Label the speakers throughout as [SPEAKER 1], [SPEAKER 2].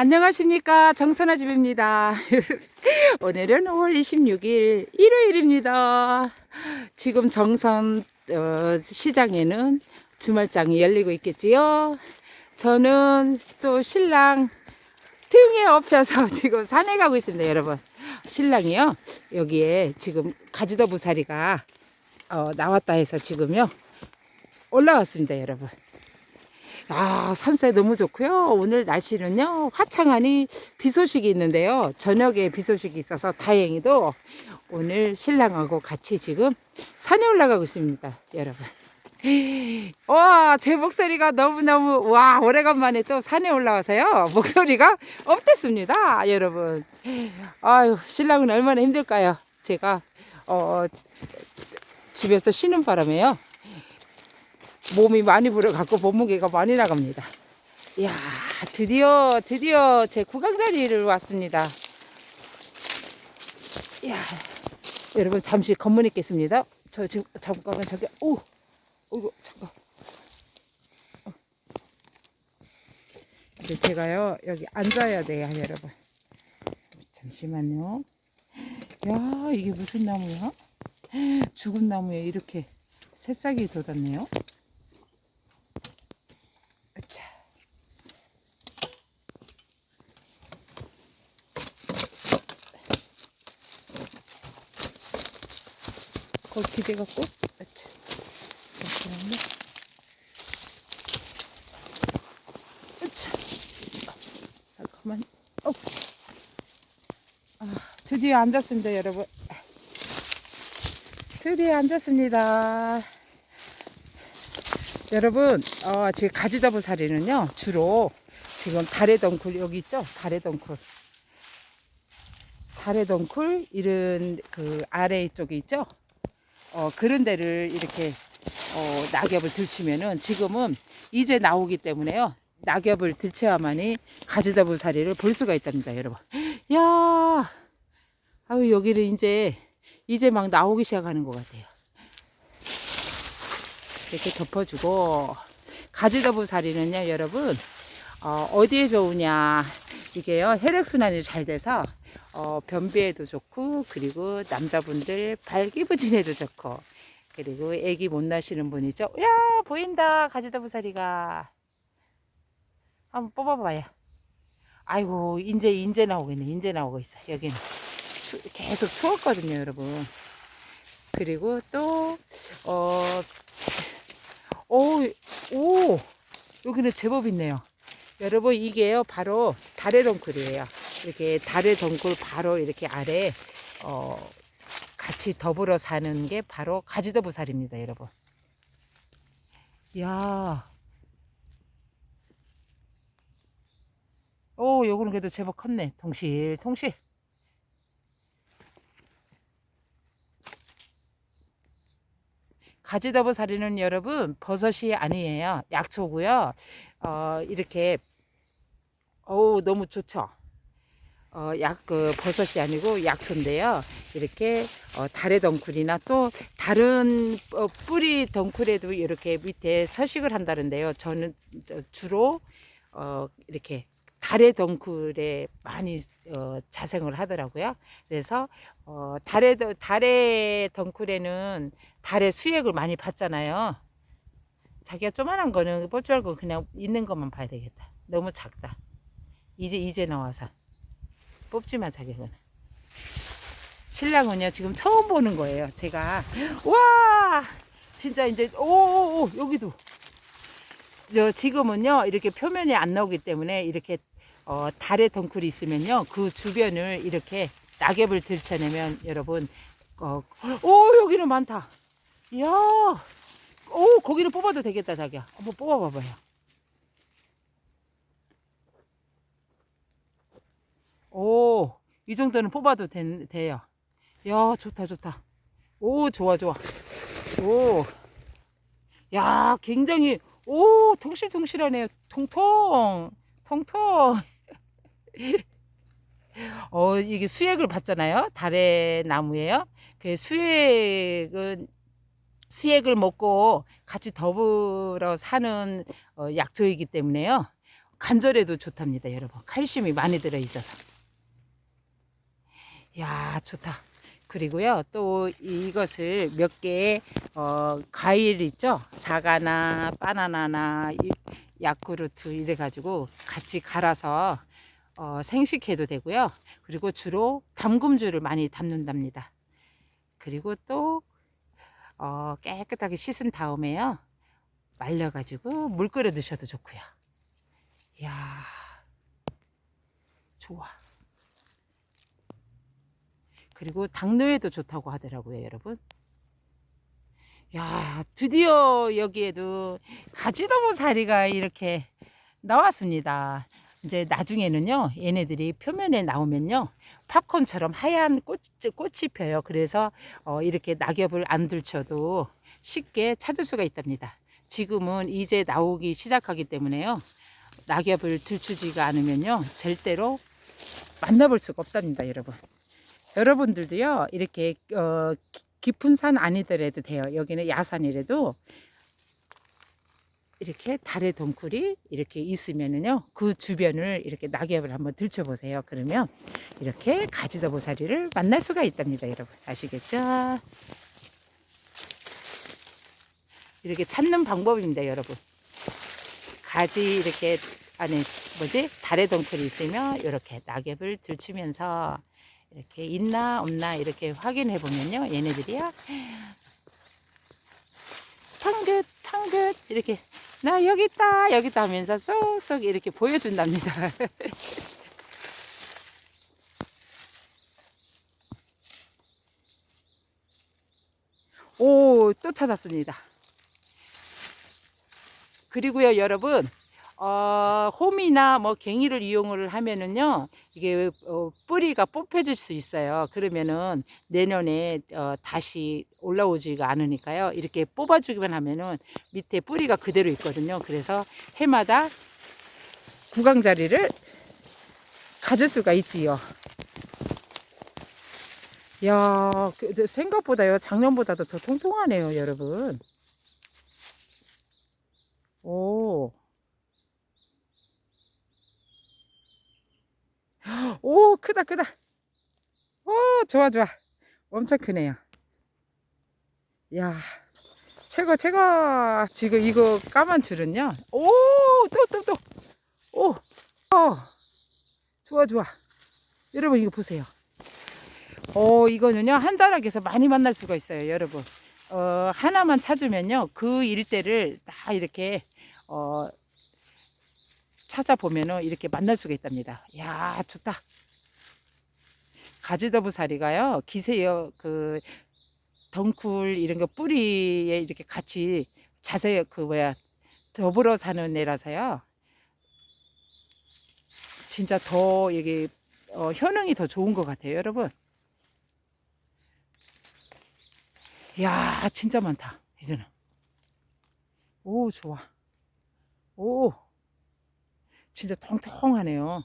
[SPEAKER 1] 안녕하십니까 정선아 집입니다. 오늘은 5월 26일 일요일입니다. 지금 정선 어, 시장에는 주말장이 열리고 있겠지요. 저는 또 신랑 등에 업혀서 지금 산에 가고 있습니다, 여러분. 신랑이요 여기에 지금 가지더 부사리가 어, 나왔다 해서 지금요 올라왔습니다, 여러분. 아, 산세 너무 좋고요. 오늘 날씨는요, 화창하니 비 소식이 있는데요. 저녁에 비 소식이 있어서 다행히도 오늘 신랑하고 같이 지금 산에 올라가고 있습니다, 여러분. 와, 제 목소리가 너무너무, 와, 오래간만에 또 산에 올라와서요. 목소리가 업됐습니다, 여러분. 아유, 신랑은 얼마나 힘들까요? 제가, 어, 집에서 쉬는 바람에요. 몸이 많이 불어갖고 몸무게가 많이 나갑니다. 이야, 드디어, 드디어 제 구강자리를 왔습니다. 이야, 여러분 잠시 검문 있겠습니다. 저 지금 잠깐만 저기, 오, 이거 잠깐. 어. 근데 제가요 여기 앉아야 돼요, 여러분. 잠시만요. 야, 이게 무슨 나무야? 죽은 나무에 이렇게 새싹이 돋았네요. 거기 기대갖고. 자. 잠깐만. 어. 아, 드디어 앉았습니다, 여러분. 드디어 앉았습니다. 여러분, 어, 지금 가지다부 사리는요, 주로 지금 달의 덩굴, 여기 있죠? 달의 덩굴. 달의 덩굴, 이런 그 아래 쪽에 있죠? 어, 그런 데를 이렇게, 어, 낙엽을 들치면은 지금은 이제 나오기 때문에요. 낙엽을 들쳐야만이 가지다부 사리를 볼 수가 있답니다, 여러분. 야 아유, 여기를 이제, 이제 막 나오기 시작하는 것 같아요. 이렇게 덮어주고 가지더부 사리는요 여러분 어, 디에 좋으냐 이게요 혈액순환이 잘 돼서 어, 변비에도 좋고 그리고 남자분들 발기부진에도 좋고 그리고 애기 못 낳으시는 분이죠. 야 보인다 가지더부 사리가. 한번 뽑아봐요. 아이고 인제 나오고 있네. 인제 나오고 있어 여기는. 추, 계속 추웠거든요 여러분. 그리고 또 어, 오, 오, 여기는 제법 있네요. 여러분, 이게요, 바로 달의 덩굴이에요. 이렇게 달의 덩굴 바로 이렇게 아래, 어, 같이 더불어 사는 게 바로 가지더부살입니다, 여러분. 이야. 오, 요거는 그래도 제법 컸네. 통실. 가지더브 사리는 여러분 버섯이 아니에요. 약초고요. 어, 이렇게 어우 너무 좋죠. 어, 약, 그, 버섯이 아니고 약초인데요. 이렇게, 어, 달의 덩굴이나 또 다른 어, 뿌리 덩굴에도 이렇게 밑에 서식을 한다는데요. 저는 주로, 어, 이렇게 달의 덩굴에 많이 어, 자생을 하더라고요. 그래서 어, 달의 달의 덩굴에는 달의 수액을 많이 받잖아요. 자기가 조만한 거는 뽑지 말고 그냥 있는 것만 봐야 되겠다. 너무 작다. 이제 이제 나와서 뽑지 마 자기는. 신랑은요 지금 처음 보는 거예요. 제가. 와! 진짜 이제 오오오 여기도. 저 지금은요 이렇게 표면이 안 나오기 때문에 이렇게 어, 달의 덩굴이 있으면요 그 주변을 이렇게 낙엽을 들쳐내면 여러분 어, 오 여기는 많다. 이야! 오 거기를 뽑아도 되겠다 자기야. 한번 뽑아봐봐요 오 이 정도는 뽑아도 된, 돼요. 야 좋다 좋다. 오 좋아 좋아. 오 야 굉장히 오 통실통실하네요. 통통 통통. 어 이게 수액을 받잖아요. 달의 나무예요. 그 수액은 수액을 먹고 같이 더불어 사는 어, 약초이기 때문에요. 관절에도 좋답니다, 여러분. 칼슘이 많이 들어 있어서. 야, 좋다. 그리고요, 또 이것을 몇 개의 어, 과일 있죠? 사과나 바나나나 이- 야쿠르트 이래 가지고 같이 갈아서 어, 생식해도 되고요. 그리고 주로 담금주를 많이 담는답니다. 그리고 또 어, 깨끗하게 씻은 다음에요. 말려 가지고 물 끓여 드셔도 좋고요. 이야, 좋아. 그리고 당뇨에도 좋다고 하더라고요, 여러분. 야, 드디어 여기에도 가지더무 사리가 이렇게 나왔습니다. 이제 나중에는요, 얘네들이 표면에 나오면요, 팝콘처럼 하얀 꽃, 꽃이 펴요. 그래서 어, 이렇게 낙엽을 안 들쳐도 쉽게 찾을 수가 있답니다. 지금은 이제 나오기 시작하기 때문에요, 낙엽을 들추지가 않으면요, 절대로 만나볼 수가 없답니다, 여러분. 여러분들도요, 이렇게 어, 기- 깊은 산 아니더라도 돼요. 여기는 야산이라도 이렇게 달의 덩굴이 이렇게 있으면은요, 그 주변을 이렇게 낙엽을 한번 들춰보세요. 그러면 이렇게 가지더보사리를 만날 수가 있답니다, 여러분. 아시겠죠? 이렇게 찾는 방법입니다, 여러분. 가지 이렇게 안에 뭐지? 달의 덩굴이 있으면 이렇게 낙엽을 들추면서 이렇게 있나 없나 이렇게 확인해 보면요. 얘네들이야. 팡긋 팡긋 이렇게 나 여기 있다 여기 있다 하면서 쏙쏙 이렇게 보여준답니다. 오, 또 찾았습니다. 그리고요, 여러분, 어, 홈이나 뭐 갱이를 이용을 하면은요, 이게 어, 뿌리가 뽑혀질 수 있어요. 그러면은 내년에 어, 다시 올라오지가 않으니까요. 이렇게 뽑아주기만 하면은 밑에 뿌리가 그대로 있거든요. 그래서 해마다 구강자리를 가질 수가 있지요. 야, 그, 생각보다요, 작년보다도 더 통통하네요, 여러분. 오. 오, 크다, 크다. 오, 좋아, 좋아. 엄청 크네요. 야, 최고, 최고. 지금 이거 까만 줄은요. 오, 또, 또, 또. 오, 어, 좋아, 좋아. 여러분, 이거 보세요. 어, 이거는요, 한 자락에서 많이 만날 수가 있어요, 여러분. 어, 하나만 찾으면요, 그 일대를 다 이렇게, 어, 찾아보면은 이렇게 만날 수가 있답니다. 야, 좋다. 가지더부사리가요, 기세요, 그, 덩굴 이런 거 뿌리에 이렇게 같이 자세, 그, 뭐야, 더불어 사는 애라서요. 진짜 더, 이게, 어, 효능이 더 좋은 것 같아요, 여러분. 이야, 진짜 많다, 이거는. 오, 좋아. 오. 진짜 통통하네요.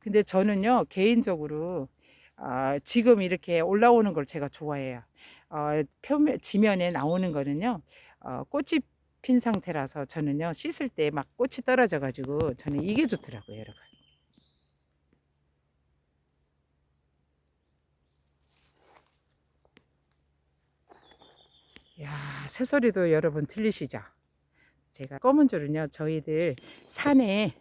[SPEAKER 1] 근데 저는요, 개인적으로, 아, 지금 이렇게 올라오는 걸 제가 좋아해요. 어, 표면, 지면에 나오는 거는요, 어, 꽃이 핀 상태라서 저는요, 씻을 때 막 꽃이 떨어져가지고 저는 이게 좋더라고요, 여러분. 야, 새소리도 여러분 들리시죠? 제가 검은 줄은요, 저희들 산에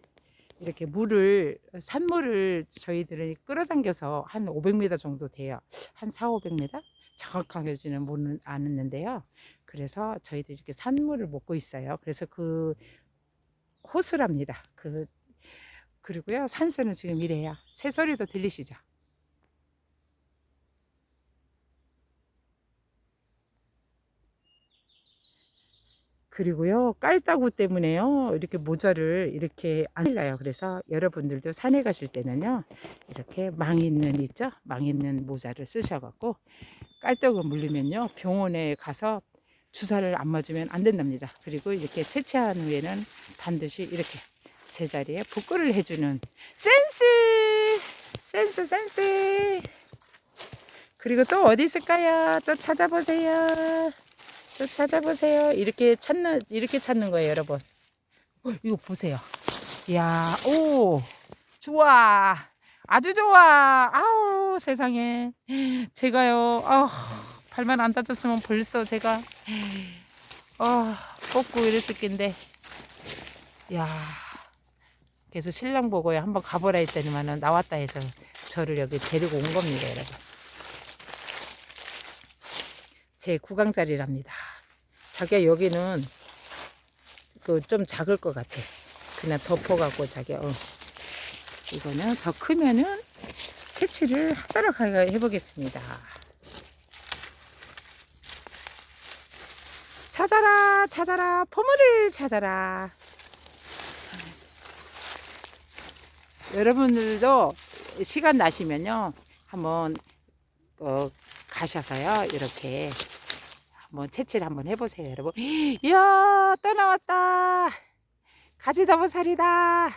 [SPEAKER 1] 이렇게 물을, 산물을 저희들은 끌어당겨서 한 500m 정도 돼요. 한 4, 500m? 정확하게는 모르는 않았는데요. 그래서 저희들 이렇게 산물을 먹고 있어요. 그래서 그 호수랍니다. 그, 그리고요, 산소는 지금 이래요. 새소리도 들리시죠? 그리고요, 깔따구 때문에요, 이렇게 모자를 이렇게 안 일라요. 그래서 여러분들도 산에 가실 때는요, 이렇게 망 있는, 있죠? 망 있는 모자를 쓰셔갖고, 깔따구 물리면요, 병원에 가서 주사를 안 맞으면 안 된답니다. 그리고 이렇게 채취한 후에는 반드시 이렇게 제자리에 복구를 해주는 센스! 센스, 센스! 그리고 또 어디 있을까요? 또 찾아보세요. 또 찾아보세요. 이렇게 찾는 이렇게 찾는 거예요, 여러분. 어, 이거 보세요. 이야, 오, 좋아. 아주 좋아. 아우, 세상에. 제가요, 아 발만 안 다쳤으면 벌써 제가, 아, 뽑고 이랬을 낀데. 야 그래서 신랑 보고요. 한번 가보라 했더니만은 나왔다 해서 저를 여기 데리고 온 겁니다, 여러분. 제 구강자리랍니다. 자기야, 여기는 그 좀 작을 것 같아. 그냥 덮어갖고 자기야, 어. 이거는 더 크면은 채취를 하도록 하- 해보겠습니다. 찾아라, 찾아라, 보물을 찾아라. 여러분들도 시간 나시면요, 한번 어, 가셔서요, 이렇게 한번 채취를 한번 해보세요, 여러분. 이야, 또 나왔다. 가지더부살이다.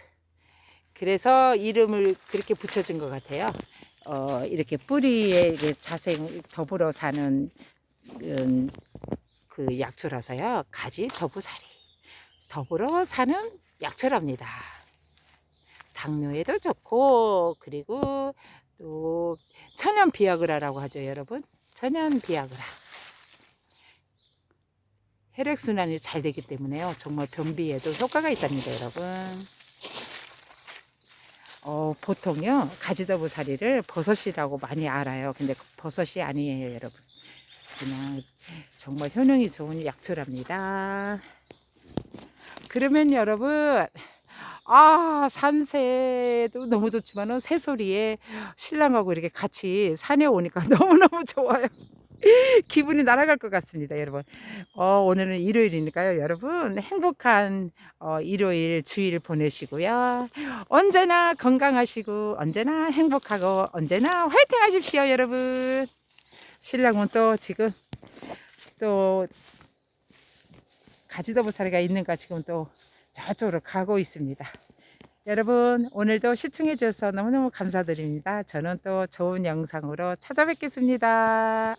[SPEAKER 1] 그래서 이름을 그렇게 붙여준 것 같아요. 어, 이렇게 뿌리에 자생 더불어 사는 음, 그 약초라서요. 가지 더부살이. 더불어 사는 약초랍니다. 당뇨에도 좋고, 그리고 또 천연 비아그라라고 하죠, 여러분. 천연 비아그라. 혈액순환이 잘 되기 때문에요. 정말 변비에도 효과가 있답니다, 여러분. 어, 보통요, 가지더부사리를 버섯이라고 많이 알아요. 근데 그 버섯이 아니에요, 여러분. 그냥 정말 효능이 좋은 약초랍니다. 그러면 여러분, 아, 산새도 너무 좋지만은 새소리에 신랑하고 이렇게 같이 산에 오니까 너무너무 좋아요. 기분이 날아갈 것 같습니다, 여러분. 어, 오늘은 일요일이니까요, 여러분. 행복한 어, 일요일 주일 보내시고요. 언제나 건강하시고, 언제나 행복하고, 언제나 화이팅 하십시오, 여러분. 신랑은 또 지금 또 가지더부사리가 있는가 지금 또 저쪽으로 가고 있습니다. 여러분 오늘도 시청해 주셔서 너무너무 감사드립니다. 저는 또 좋은 영상으로 찾아뵙겠습니다.